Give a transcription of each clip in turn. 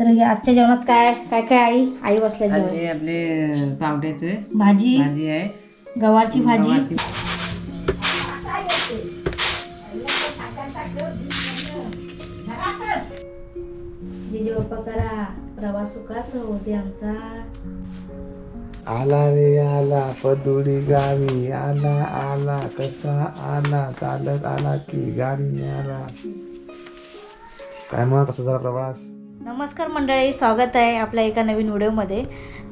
तर हे आजच्या जेवणात काय काय काय आई? आई बसल्या जेवण. आपले पावट्याचे भाजी. भाजी आहे. गवारची भाजी. गवारची. जिजे बाप्पा करा. प्रवास सुखाच होते आमचा. आला रे आला. पदुडी गावी. आला आला. कसा आला? चालत आला की गाडी आला. काय मग? कसा झाला प्रवास? नमस्कार मंडळी स्वागत आहे आपल्या एका नवीन व्हिडिओमध्ये.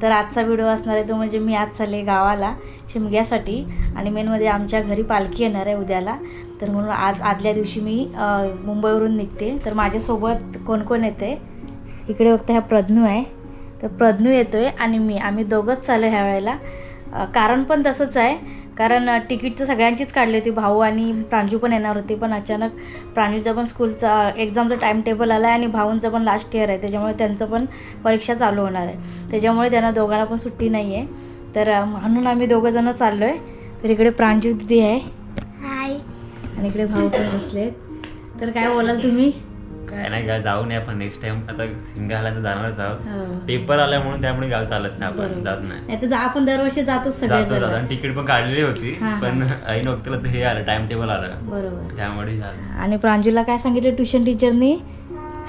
तर आजचा व्हिडिओ असणार आहे तो म्हणजे मी आज चालले गावाला शिमग्यासाठी. आणि मेनमध्ये आमच्या घरी पालखी येणार आहे उद्याला. तर म्हणून आज आदल्या दिवशी मी मुंबईवरून निघते. तर माझ्यासोबत कोण कोण येते इकडे बघता ह्या प्रज्ञू आहे. तर प्रज्ञू येतो आहे आणि मी. आम्ही दोघंच चालू ह्या वेळेला. कारण पण तसंच आहे. कारण तिकीट तर सगळ्यांचीच काढली होती. भाऊ आणि प्रांजू पण येणार होती पण अचानक प्रांजूचा पण स्कूलचा एक्झामचा टाईम टेबल आला आहे आणि भाऊंचं पण लास्ट इयर आहे. त्याच्यामुळे त्यांचं पण परीक्षा चालू होणार आहे. त्याच्यामुळे त्यांना दोघांना पण सुट्टी नाही आहे तर म्हणून आम्ही दोघं जणं चाललो आहे तर इकडे प्रांजू दिदी आहे. आणि इकडे भाऊ पण बसले तर काय बोलाल तुम्ही? काय नाही गाव जाऊ नये आपण नेक्स्ट टाइम आता सिमगा आल्यानंतर जाणारच आहोत. हो. पेपर आल्या म्हणून त्यामुळे गाव चालत नाही आपण जात नाही. तर आपण दरवर्षी जातो जातो आणि तिकीट पण काढलेली होती हा, हा. पण ऐन वक्तला ते हे आलं टाइम टेबल आलं. बरोबर. त्यामुळे झालं. आणि प्रांजूला काय सांगितलं ट्युशन टीचरनी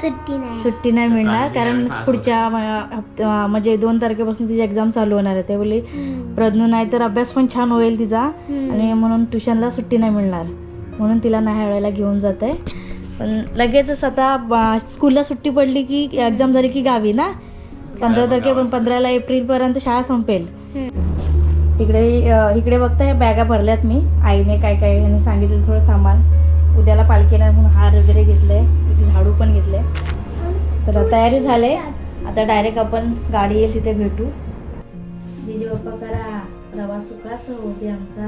सुट्टी नाही. सुट्टी नाही मिळणार प्रांजूला कारण पुढच्या म्हणजे दोन तारखेपासून तिची एक्झाम चालू होणार आहे. ते बोलली प्रज्ञू नाही तर अभ्यास पण छान होईल तिचा आणि म्हणून ट्युशनला सुट्टी नाही मिळणार. म्हणून तिला नाही वेळेला घेऊन जात आहे पण लगेचच आता ब- स्कूलला सुट्टी पडली की एक्झाम झाली की गावी ना? पंधरा तारखे पण पंधराला एप्रिलपर्यंत शाळा संपेल. इकडे इकडे बघता या बॅगा भरल्यात मी. आईने काय काय यांनी सांगितलं थोडं सामान. उद्याला पालखीला म्हणून हार वगैरे घेतले एक झाडू पण घेतले चला तयारी झाले. आता डायरेक्ट आपण गाडी येईल तिथे भेटू. जिजे बाप्पा करा. प्रवास सुखाच होते आमचा.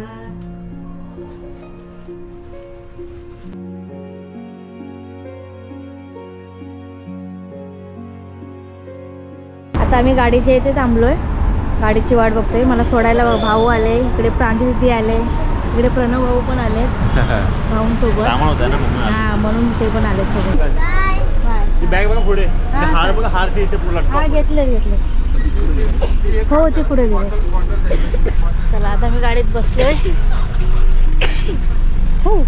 आता आम्ही गाडीच्या इथे थांबलोय. गाडीची वाट बघतोय. मला सोडायला भाऊ आले इकडे प्रांजू दिदी आले इकडे प्रणव भाऊ पण आले भाऊंसोबत. सामान होता ना म्हणून आलं. हा म्हणून ते पण आले सोबत. बाय. बॅग बघा पुढे. हा. हार बघा हार ते हा घेतले घेतले. हो ते पुढे गेले. चला आता मी गाडीत बसलोय. हो.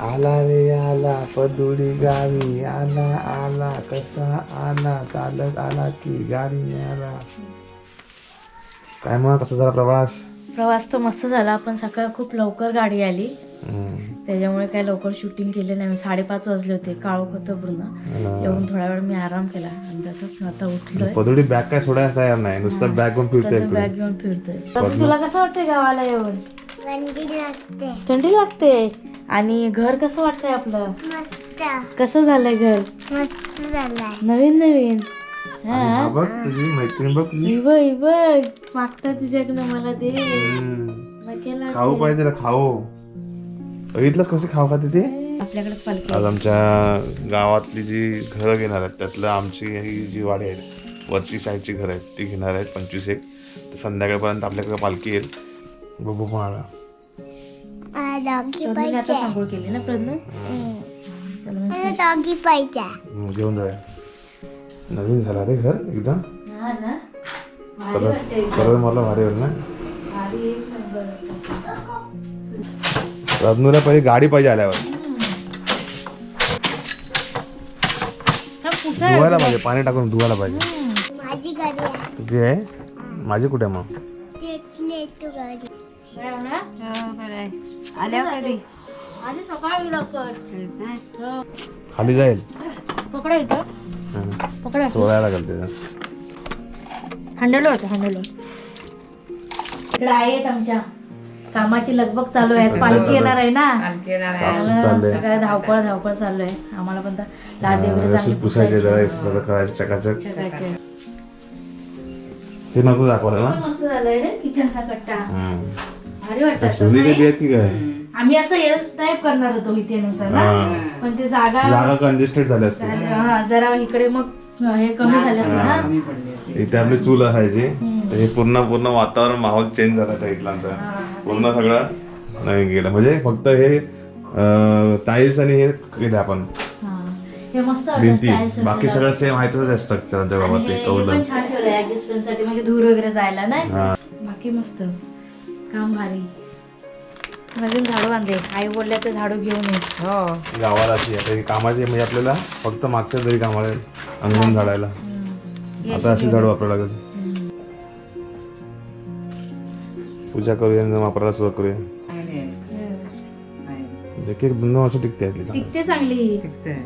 आला रे आला पदुडी गावी. आला आला कसा आला? चालत आला की गाडी आला. काय मग कसा झाला प्रवास? प्रवास तर मस्त झाला पण सकाळ खूप लवकर गाडी आली. त्याच्यामुळे काय लवकर शूटिंग केले नाही. साडेपाच वाजले होते काळोख होतं पूर्ण. येऊन थोडा वेळ मी आराम केला. आता उठलोय. पदुडी बॅग काय सोडायला तयार नाही. नुसतं बॅग घेऊन फिरतोय बॅग घेऊन फिरतोय. तुला कसं वाटतंय गावाला येऊन? थंडी लागते. थंडी लागते. आणि घर कसं वाटतंय आपलं? मस्त. कसं झालंय घर? मस्त झालाय. नवीन नवीन? हा. हा बघ तुझी मैत्रीण बघ तुझी. ही बघ ही बघ. मागता तुझ्याकडनं मला दे हम्म. नकेला खाऊ पाहिजे तिला खाऊ बघितलंस कशी खाऊ खाते ते? आपल्याकडे पालखी. आज आमच्या गावातली जी घरं घेणार आहेत त्यातलं आमची ही जी वाडी आहेत वरची साईडची घरं आहेत ती घेणार आहेत पंचवीस एक. तर संध्याकाळपर्यंत आपल्याकडे पालखी येईल. बघू पण आला डॉगी प्रज्ञूने पाहिजे. आता सांगोळ केली ना प्रज्ञू? चला मग. मला डॉगी पाहिजे. मग घेऊन जाऊया नवीन झाला रे घर एकदम. हा ना? भारी कलर वाटतंय कलर मला भारी होईल ना. भारी एक नंबर रत्नूला पहिली गाडी पाहिजे आल्यावर. हा, कुठं आहे? धुवायला पाहिजे पाणी टाकून धुवायला पाहिजे. माझी गाडी आहे. तुझी आहे? माझी कुठे मग? तिथली तू गाडी. काय म्हणा? आल्यावर कधी? आधी सकाळी लवकर. हो. खाली जाईल. पकडा इथं. हं. पकडा चोरायला लागेल तिथं. हंडलो होतं हंडलो आहेत आमच्या. कामाची लगबग चालू आहे. आज पालखी येणार आहे ना? आणखी येणार आहे. साफसूफ चाललंय सगळं धावपळ धावपळ चालू आहे. आम्हाला पण दादे वगैरे व्यवस्थित चांगले पुसायचे जरा पुसायचे. सगळं करायचं चकाचक. चकाचक. हे नको दाखवायला. ना पण मस्त झालंय रे किचनचा कट्टा. हं. भारी वाटत सोनीचे बिया की काय? आम्ही असं एस टाईप करणार होतो इथे नुसार ना. हा. पण ते जागा जागा कंजेस्टेड झाली असते. हा जरा इकडे मग हे कमी झाले असते ना. कमी पडली असते. इथे आपली चूल असायची. तर हे पूर्ण पूर्ण वातावरण माहोल चेंज झाला त्या इथला आमचा पूर्ण सगळं नवीन केलं म्हणजे फक्त हे टाईल्स आणि हे केलं आपण. हा. हे मस्त भिंती. बाकी. सगळं सेम आहे तसंच स्ट्रक्चर आमच्या आणि गावात हे हे पण छान ठेवलं ऍडजस्टमेंटसाठी. म्हणजे धूर वगैरे जायला नाही? बाकी मस्त. काम भारी. नवीन झाडू बांधले. आई बोलल्या ते झाडू घेऊन ये. हो. गावाला अशी आता ही कामाची म्हणजे आपल्याला फक्त मागच्या तरी कामाला अंगण झाडायला. आता अशी झाडू वापरायला लागेल. पूजा करूया आणि वापरायला सुरुवात करूया. चांगली आहे. आहे. एक एक दोन वर्ष टिकते यातली टिकते चांगली. टिकतंय.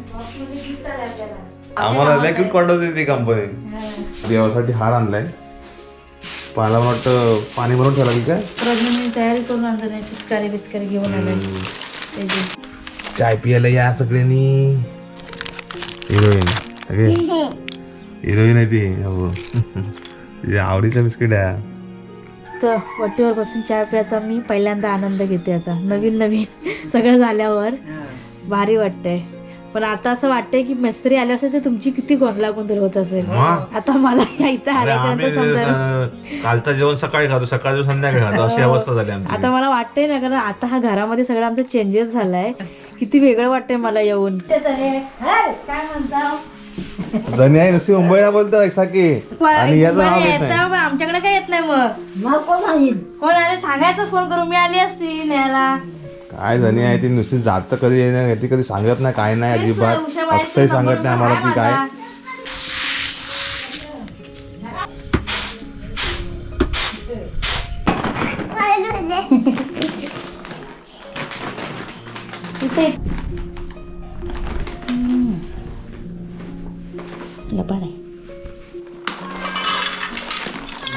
आम्हाला लय क्विक कंपनी देवासाठी हार आणलाय. मला वाटतं पाणी भरून ठेवला की काय? तयारी करून आणलं नाही पिचकारी पिचकारी घेऊन आलं चाय पियाला या सगळ्यांनी. हिरोईन. सगळे हिरोईन आहे ती. हो. तिच्या आवडीचा बिस्किट आहे. तर वटीवर बसून चहा प्यायचा मी. पहिल्यांदा आनंद घेते आता. नवीन नवीन. सगळं झाल्यावर. भारी वाटतंय. पण आता असं वाटतंय की मिस्त्री आले असेल तर तुमची किती गोंधळा गोंधळ होत असेल. मग? आता मला या इथं अरे आल्याच्यानंतर आम्ही समजा अं, कालचं जेवण सकाळी खातो सकाळचं संध्याकाळी खातो अशी अवस्था झाली आमची. आता मला वाटतंय ना कारण आता हा घरामध्ये सगळं आमचं चेंजेस झालाय. किती वेगळं वाटतंय मला येऊन. काय म्हणता धनी आहे नुसती मुंबईला बोलतो साकी. आणि याचं नाव घेत नाही पण आमच्याकडे काय येत नाही मग? कोण आले? सांगायचं फोन करून मी आली असती न्यायला. काय धनी आहे ती नुसती जात कधी येणार ती कधी सांगत नाही काय नाही अजिबात. अक्षय सांगत नाही आम्हाला ती काय. आहे.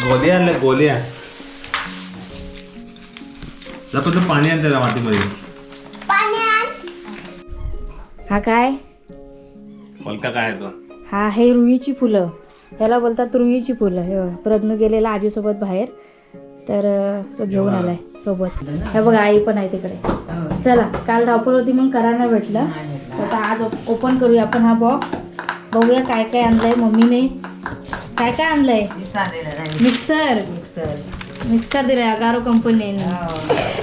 गोल्या आणल्या गोल्या जातो तर पाणी आणते त्या मातीमध्ये. हा काय? मलका काय आहे तो? हा हे रुईची फुलं. याला बोलतात रुईची फुलं. हे बघा. प्रज्ञू गेलेला आजीसोबत बाहेर. तर अं, तो घेऊन आलाय सोबत. हे बघा आई पण आहे तिकडे. चला काल धावपळ होती मग करायला भेटलं. तर आता आज ओपन करूया आपण हा बॉक्स बघूया काय काय आणलंय मम्मीने. काय काय आणलंय. Mixer mixer. मिक्सर. दिलाय अगारो कंपनीने.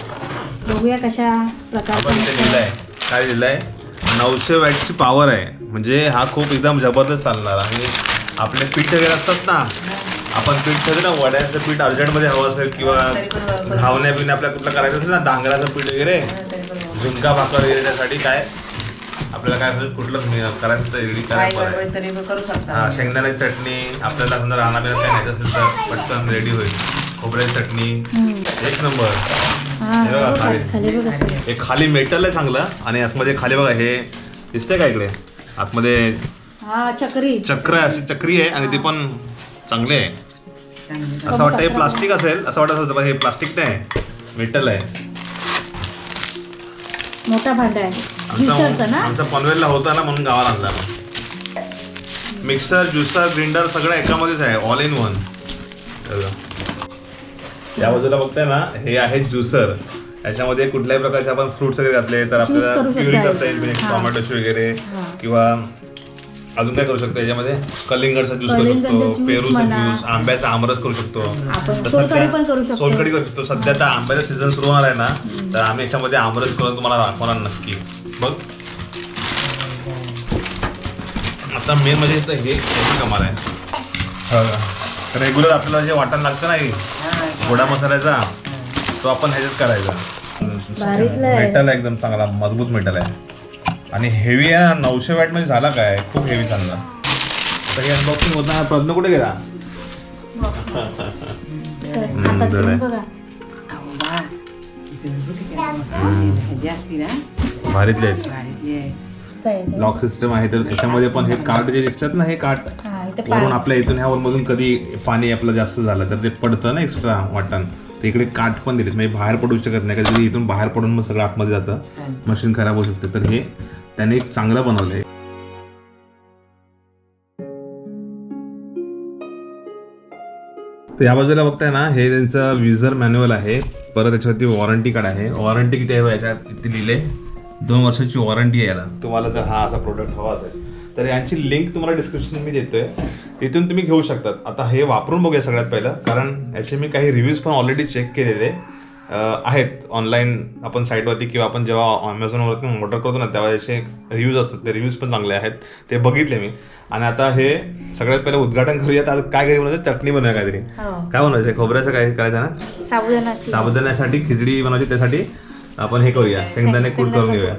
बघूया कशा प्रकारचा काय लिहिलंय? नऊशे वॅटची पॉवर आहे. म्हणजे हा खूप एकदम जबरदस्त चालणार. आणि आपले पीठ वगैरे असतात ना आपण पीठ ठेवतो ना वड्याचं पीठ अर्जंटमध्ये हवं असेल किंवा घावण्या बिवण्या आपल्याला कुठलं करायचं असेल ना डांगराचं पीठ वगैरे झुणका भाकर वगैरे त्यासाठी काय आपल्याला काय कुठलं करायचं रेडी आहे. हा शेंगदाण्याची चटणी आपल्याला समजा राहणार काय असेल तर पटकन रेडी होईल. खोबऱ्याची चटणी एक नंबर. हा हे बघा, बघा, खाली. हे खाली मेटल आहे चांगलं आणि आतमध्ये खाली बघा हे दिसतंय का इकडे? आतमध्ये हा चक्री. चक्र आहे अशी चक्री आहे आणि ती पण चांगली आहे. असं वाटतं हे प्लास्टिक असेल असं वाटत होतं हे प्लास्टिक नाही मेटल आहे. मोठा भांडा आहे. ज्युसरचा ना? आमचा पनवेलला होता ना म्हणून गावाला आणला. मिक्सर ज्युसर ग्रिंडर सगळं एकामध्येच आहे ऑल इन वन या बाजूला बघताय ना हे आहे ज्युसर. याच्यामध्ये कुठल्याही प्रकारचे आपण फ्रुट्स वगैरे घातले तर आपल्याला प्युरी करता. येईल म्हणजे हा. टोमॅटोची वगैरे किंवा अजून काय करू शकतो याच्यामध्ये? कलिंगडचा ज्यूस करू शकतो पेरूचा. ज्यूस आंब्याचा आमरस करू शकतो. तर सध्या- पण करू शकतो. सोलकढी करू शकतो. सध्या आता आंब्याचा सीझन सुरू होणार आहे ना तर आम्ही याच्यामध्ये आमरस करून तुम्हाला दाखवणार नक्की. बघ. आता मेन म्हणजे हे कमाल आहे. रेग्युलर आपल्याला जे वाटण लागतं ना हे हा, गोडा मसाल्याचा तो आपण ह्याच्यात करायचा. भारीतलं आहे. मेटल आहे एकदम चांगला मजबूत मेटल आहे. आणि हेवी आहे नऊशे वॅटमध्ये झाला काय? खूप हेवी चालला. आता हे अनबॉक्सिंग होताना प्रज्ञ कुठे गेला? भारीतले. लॉक सिस्टम आहे. तर याच्यामध्ये पण हे कार्ड जे दिसतात ना हे कार्ड वरून पा- आपल्या इथून ह्या मधून कधी पाणी आपलं जास्त झालं तर ते पडतं ना एक्स्ट्रा वाटण. इकडे काठ पण दिलेत म्हणजे बाहेर पडू शकत नाही कधी इथून बाहेर पडून मग सगळं आतमध्ये जातं. मशीन खराब होऊ शकते. तर हे त्याने एक चांगलं बनवलंय तर या बाजूला बघताय ना हे त्यांचं विजर मॅन्युअल आहे. परत त्याच्यावरती वॉरंटी कार्ड आहे. वॉरंटी किती आहे याच्यात इथे लिहिले? दोन वर्षाची वॉरंटी आहे याला. तुम्हाला जर हा असा प्रोडक्ट हवा असेल तर यांची लिंक तुम्हाला डिस्क्रिप्शन मी देतोय. तिथून तुम्ही घेऊ शकतात. आता हे वापरून बघूया सगळ्यात पहिलं कारण याचे मी काही रिव्ह्यूज पण ऑलरेडी चेक केलेले आहेत. ऑनलाईन आपण साईटवरती किंवा आपण जेव्हा अमेझॉनवरती ऑर्डर करतो ना तेव्हा याचे रिव्ह्यूज असतात. ते रिव्ह्यूज पण चांगले आहेत. ते बघितले मी. आणि आता हे सगळ्यात पहिले उद्घाटन करूयात. आता काय काय बनवायचं? चटणी बनवूया काहीतरी. हो. काय बनवायचं? खोबऱ्याचं काय करायचं ना? साबुदाणाची साबुदाण्यासाठी खिचडी बनवायची त्यासाठी आपण हे करूया. शेंगदाणे कूट करून घेऊया.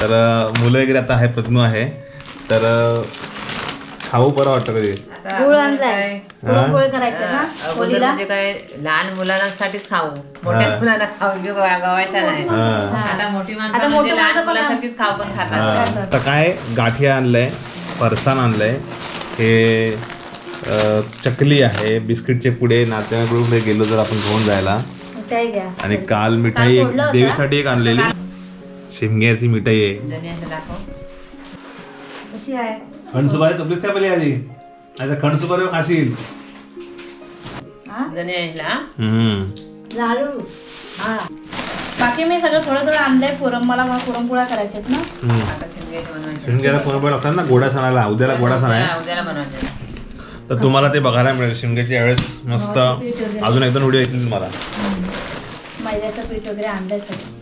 तर मुलं वगैरे आता आहे प्रज्ञू आहे. तर खाऊ बरं वाटतं कधी? गुळ आणलाय. पुरणपोळी करायचे ना? अगोदर होळीला म्हणजे काय लहान मुलांसाठीच खाऊ. मोठ्या मुलांना खाऊ घेऊ गवायचा नाही. हां. आता मोठी माणसं आता म्हणजे मोठी लहान माणसं पण मुलांसारखीच खाऊ पण खातात. आता काय गाठिया आणलंय फरसाण आणलंय. हे अं, चकली आहे बिस्किटचे पुढे नात्याकडे गेलो जर आपण घेऊन जायला. मिठाई घ्या. आणि काल मिठाई एक फोडलं होतं? देवीसाठी एक आणलेली. शिमग्याची मिठाई आहे. दाखव. कशी आहे? खणसुपारी चपलीत काय पहिले आधी आता खणसुपारी खाशील. हा? हम्म. लाडू. हा. बाकी मी सगळं थोडं थोडं आणलंय पुरण. मला मला पुरणपोळ्या करायच्यात ना. हम्म. आता बनवायची. लागतात ना? गोडा सणाला. उद्याला गोडा सण आहे. हा, उद्याला बनवायचे. तर तुम्हाला ते बघायला मिळेल. शिमग्याची यावेळेस मस्त वगैरे. अजून एकदम व्हिडिओ येतील तुम्हाला. मैद्याचं पीठ वगैरे आणलंय सगळं.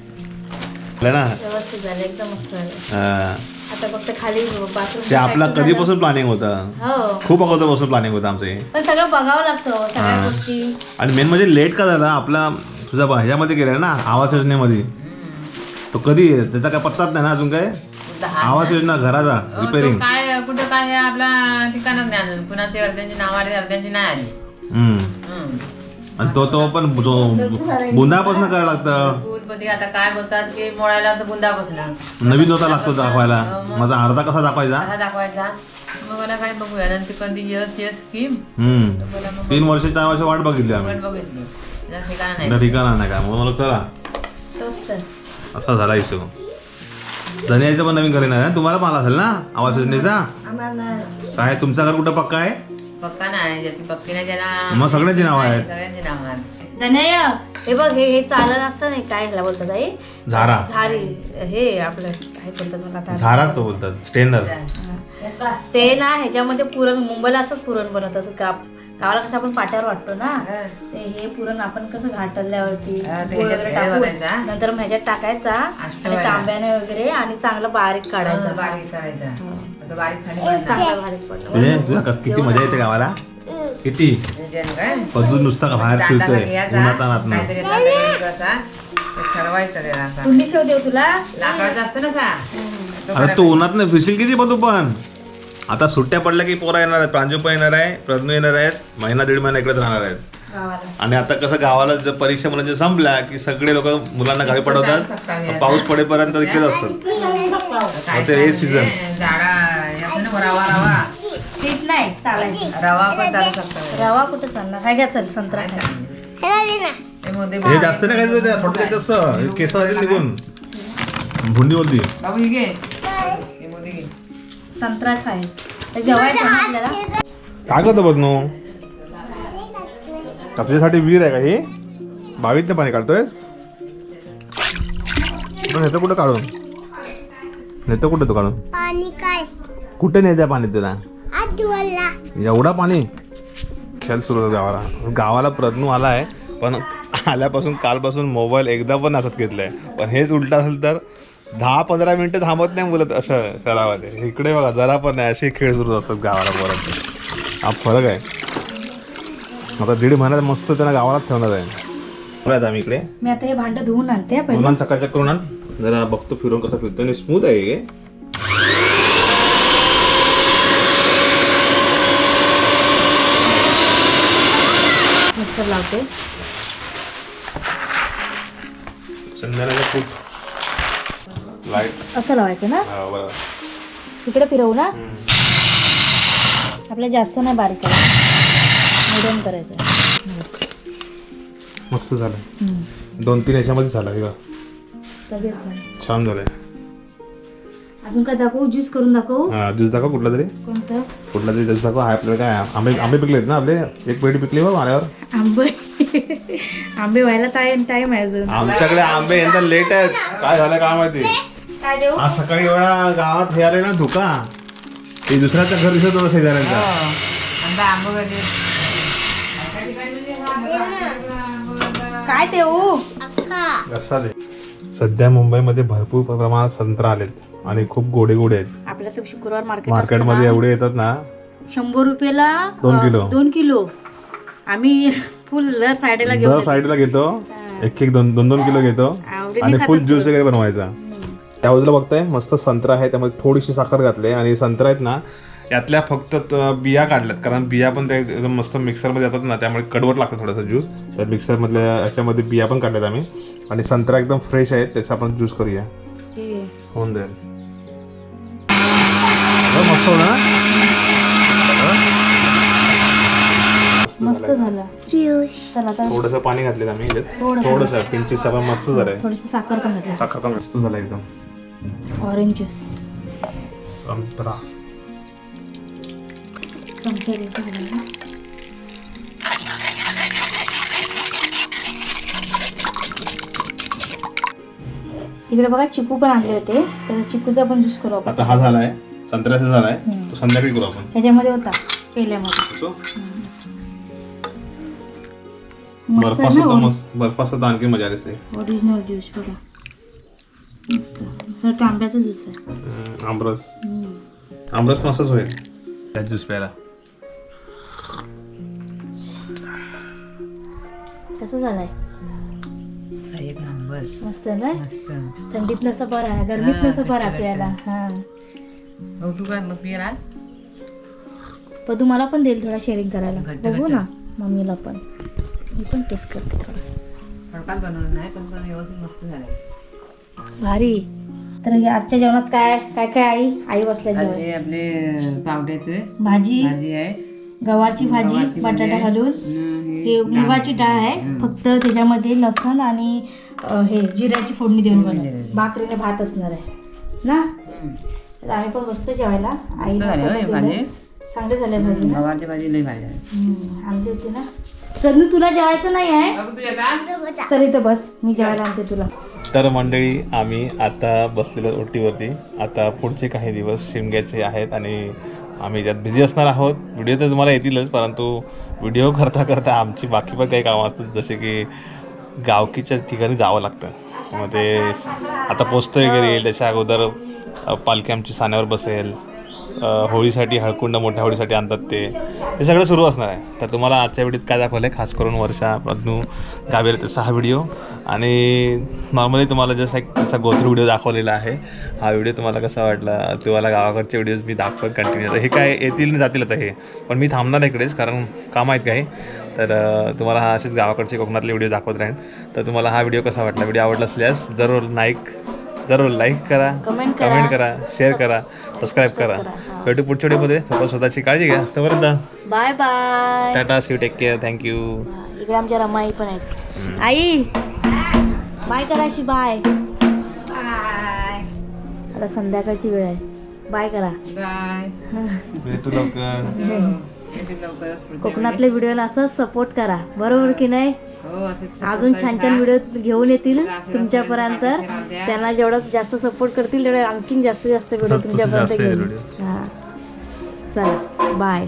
झालं ना? व्यवस्थित झालं. एकदम मस्त झालं. हा. आता फक्त खाली बाथरूम ते आपलं कधीपासून प्लॅनिंग होतं? हो. खूप अगोदरपासून प्लॅनिंग होतं आमचं हे. पण सगळं बघावं लागतं सगळ्या गोष्टी. आणि मेन म्हणजे लेट का झाला? आपला तुझा ब- ह्याच्यामध्ये गेलाय ना आवास योजनेमध्ये. तो कधी? त्याचा काय पत्ताच नाही ना अजून काय? आवास योजना घराचा अहो, तो रिपेअरिंग काय कुठं काय हे आपला ठिकाणच नाही अजून. कुणाची अर्ध्यांची नाव आली अर्ध्यांची नाही आली. हम्म. आणि तो तो पण जो बुंदापासून करायला लागतं. आता काय बोलतात की मोडायला तर बुंदा बसला नवीन होता लागतो दाखवायला. माझा अर्धा कसा दाखवायचा? कसा दाखवायचा. मग मला काय बघूया. नंतर कधी यस यस तीन वर्ष चार वर्ष वाट बघितली आम्ही. बघितली. ठिकाण नाही. त्या ठिकाणा नाही का? मग चला. असा झाला इशू धनियाचं पण नवीन घर येणार? तुम्हाला पण आला असेल ना? आवास योजनेचा काय तुमचं घर कुठं पक्का आहे? पक्का नाही ज्याची पक्की नाही त्याला मग सगळ्यांची नावं आहेत. सगळ्यांची नावं आहेत जनय हे बघ हे हे चालन असतं नाही काय ह्याला बोलतात आई झारा झारी हे आपलं काय बोलतात मला आता झारा तो बोलतात स्टेनर हा. ते ना ह्याच्यामध्ये पुरण मुंबईला असंच पुरण बनवतात गा गावाला कसं आपण पाट्यावर वाटतो ना ते हे पुरण आपण कसं घाटल्यावरती हा, ते गुळ ह्याच्यात वगैरे हे टाकून करायचा. नंतर मग ह्याच्यात टाकायचा आणि अष्टवायला. तांब्याने वगैरे आणि चांगलं बारीक काढायचं बारीक करायचा. चांगलं बारीक पडलं. म्हणजे तुला कस- किती मजा येते गावाला? किती? पदू नुसता का बाहेर फिरतोय? उन्हात आणत ना काहीतरी असा वेगळा असा, ते ठरवायचं त्याला असा कुंडी शेव देऊ तुला? लाकडाचा असतं ना सा. तो अरे तू उन्हात नाही फिरशील किती पण तू पण? आता सुट्ट्या पडल्या की पोरा येणार आहेत प्रांजू पण येणार आहे प्रज्ञू येणार आहेत महिना दीड महिना इकडेच राहणार आहेत. गावाला. आणि आता कसं गावाला जर परीक्षा मुलांच्या संपल्या की सगळे लोक मुलांना गावी पडवतात पाऊस पडेपर्यंत इकडेच असतात. ते हे. ते झाडा हे असं ना रवा रवा. पीठ नाही चालायचं. रवा पण चालू शकतो. रवा कुठं चालणार? हा घ्या चल संत्रा खा. ह्याला दे ना. ते मोदे हे जास्त नाही खायचं त्या थोडं त्याचं असं केस निघून. भुंडी बोलती. बाबू हे घे. हे मोदी घे. संत्रा खाय तर जेवायचं ना आपल्याला? काय करतो विहीर आहे का ही? बावीतनं पाणी काढतोय पण नेतं कुठं काढून? नेतं कुठं तू काढून? पाणी काय कुठे नेत्या पाणी तुला? एवढा पाणी? खेळ सुरू होतं गावाला. गावाला प्रज्ञू आला आहे पण आल्यापासून कालपासून मोबाईल एकदा पण हातात घेतलाय. पण हेच उलट असेल तर दहा पंधरा मिनिटं थांबत नाही बोलत असं सरावात इकडे बघा जरा पण नाही असे खेळ सुरू असतात गावाला परत. हा फरक आहे. आता दीड महिन्यात मस्त त्यांना गावालाच ठेवणार आहे. आम्ही इकडे. मी आता हे भांडं धुवून आणते चकाचक करून आण. जरा बघतो फिरून कसं फिरतो आणि स्मूथ आहे हे मिक्सर लावते. असं लावायचं ना? हा तिकडे फिरवू ना? आपल्याला जास्त नाही बारीक करायचं मिडियम करायचं. मस्त झालं. दोन तीन याच्यामध्ये झालं झालं. छान झालंय. अजून काय दाखवू? ज्यूस करून दाखवू? हा ज्यूस दाखव कुठला तरी. कोणतं? कुठला तरी दाखव. हाय आपल्याला काय आंबे आंबे पिकलेत ना आपले? एक पेटी पिकली बघ आल्यावर आंबे. आंबे व्हायला टाइम टाइम आहे अजून. आमच्याकडे आंबे यंदा लेट आहेत. काय झालं काय माहिती? काय देऊ? आज सकाळी एवढा गावात हे आले ना धुका. ते दुसऱ्याचं घर दिसत होतं शेजाऱ्यांचा. आंबा आंबो गजे काय ते हो अक्का रस्सा दे. सध्या मुंबईमध्ये भरपूर प्रमाणात संत्रा आलेत. आणि खूप गोडे गोडे आहेत. आपल्या तर शुक्रवार मार्केट मार्केटमध्ये एवढे येतात ना. शंभर रुपयाला दोन अं, किलो. दोन किलो. आम्ही फुल दर फ्रायडेला घेऊन दर येतो. फ्रायडेला घेतो. एक एक दोन दोन दोन किलो घेतो. आवडीने आणि फुल ज्यूस वगैरे बनवायचा. त्या बाजूला बघताय मस्त संत्रा आहे. त्यामध्ये थोडीशी साखर घातली आणि संत्रा आहेत ना यातल्या फक्त त- बिया काढल्यात. कारण बिया पण त्या एकदम मस्त मिक्सरमध्ये जातात ना त्यामुळे कडवट लागतं थोडंसं ज्यूस त्या मिक्सरमधल्या याच्यामध्ये बिया पण काढल्यात आम्ही. आणि संत्रा एकदम फ्रेश आहेत त्याचा आपण ज्यूस करूया. होऊन जाईल. मस्त. झालं. ज्यूस चला आता थोडंसं पाणी घातलेत आम्ही. थोडंसं. थोडंसं पिंचीस पण मस्त झालंय थोडीशी साखर पण घातली. साखर पण मस्त झालं एकदम. ऑरेंज ज्यूस संत्रा. चमचा देतो घालायला. इकडे बघा चिकू पण आणले होते. त्याचा चिकूचा पण ज्यूस करू आपण. आता हा झालाय. संत्र्याचा झालाय तो संध्याकाळी करू आपण. ह्याच्यामध्ये होता पेल्यामध्ये तो? मस्त बर्फ आहे असतो ना मस्त बर्फ असतो तर आणखी मजा येते ओरिजिनल ज्यूस बघा. मस्त. असं ज्यूस आहे. हम्म, आमरस. हम्म. आमरस होईल. त्यात ज्यूस प्यायला. कसं झालाय? एक नंबर. मस्त आहे ना? मस्त. थंडीत नसं बरं आहे गरमीत नसं बरं आहे प्यायला. हा. मग तू काय मग पण तुम्हाला पण देईल थोडा शेअरिंग करायला. घट्ट बघू घट्ट. ना मम्मीला पण. मी पण टेस्ट करते थोडं. फडकात बनवलं नाही पण पण व्यवस्थित मस्त झालं. भारी. तर आजच्या जेवणात काय काय काय आई? आई बसल्या जेवण. हे आपले पावट्याचे. भाजी. भाजी आहे. गवारची भाजी गवारची भाजी बटाटा आहे. घालून. हे हे मुगाची डाळ आहे. फक्त त्याच्यामध्ये लसण आणि अं, हे जिऱ्याची फोडणी देऊन बनव दिलेली. भाकरीने भात असणार आहे. ना? हं. तर आम्ही पण बसतो जेवायला. आई मस्त भाजी? चांगले झाले भाजी ना? गवारची भाजी लई भाजी आणते होती ना. प्रज्ञू तुला जेवायचं नाही आहे? चल इथं बस मी जेवायला आणते तुला. तर मंडळी आम्ही आता बसलेलो ओटीवरती. आता पुढचे काही दिवस शिमग्याचे आहेत आणि आम्ही त्यात बिझी असणार आहोत. व्हिडिओ तर तुम्हाला येतीलच परंतु व्हिडिओ करता करता आमची बाकी पण काही कामं असतात जसे की गावकीच्या ठिकाणी जावं लागतं. मग ते आता पोचतं वगैरे येईल त्याच्या अगोदर पालखी आमची साण्यावर बसेल. होळीसाठी हळकुंड मोठ्या होळीसाठी आणतात ते. हे सगळं सुरू असणार आहे. तर तुम्हाला आजच्या व्हिडिओत काय दाखवलं आहे खास करून वर्षा प्रज्ञू गावेर ते सहा व्हिडिओ. आणि नॉर्मली तुम्हाला जसं एक त्याचा गोत्र व्हिडिओ दाखवलेला आहे हा व्हिडिओ तुम्हाला कसा वाटला? तुम्हाला गावाकडचे व्हिडिओज मी दाखवत कंटिन्यू हे काय येतील आणि जातील आता हे. पण मी थांबणार इकडेच कारण काम आहेत काही. तर तुम्हाला हा असेच गावाकडचे कोकणातले व्हिडिओ दाखवत राहीन. तर तुम्हाला हा व्हिडिओ कसा वाटला? व्हिडिओ आवडला असल्यास जरूर लाईक जरूर लाईक करा कमेंट करा. कमेंट करा शेअर करा सबस्क्राईब करा. भेटू पुढच्या व्हिडिओमध्ये. स्वतः स्वतःची काळजी घ्या. तोपर्यंत bye bye tata see take care thank you इकडे आमच्या रमाई पण आहेत. आई बाय करा अशी बाय आता संध्याकाळची वेळ आहे. बाय करा. बाय भेटू लवकर. कोकणातल्या व्हिडिओला असंच सपोर्ट करा. बरोबर की नाही? अजून छान छान व्हिडिओ घेऊन येतील तुमच्यापर्यंत. त्यांना जेवढं जास्त सपोर्ट करतील तेवढे आणखीन जास्त जास्त व्हिडिओ तुमच्यापर्यंत येईल. घेऊन. हां. चला बाय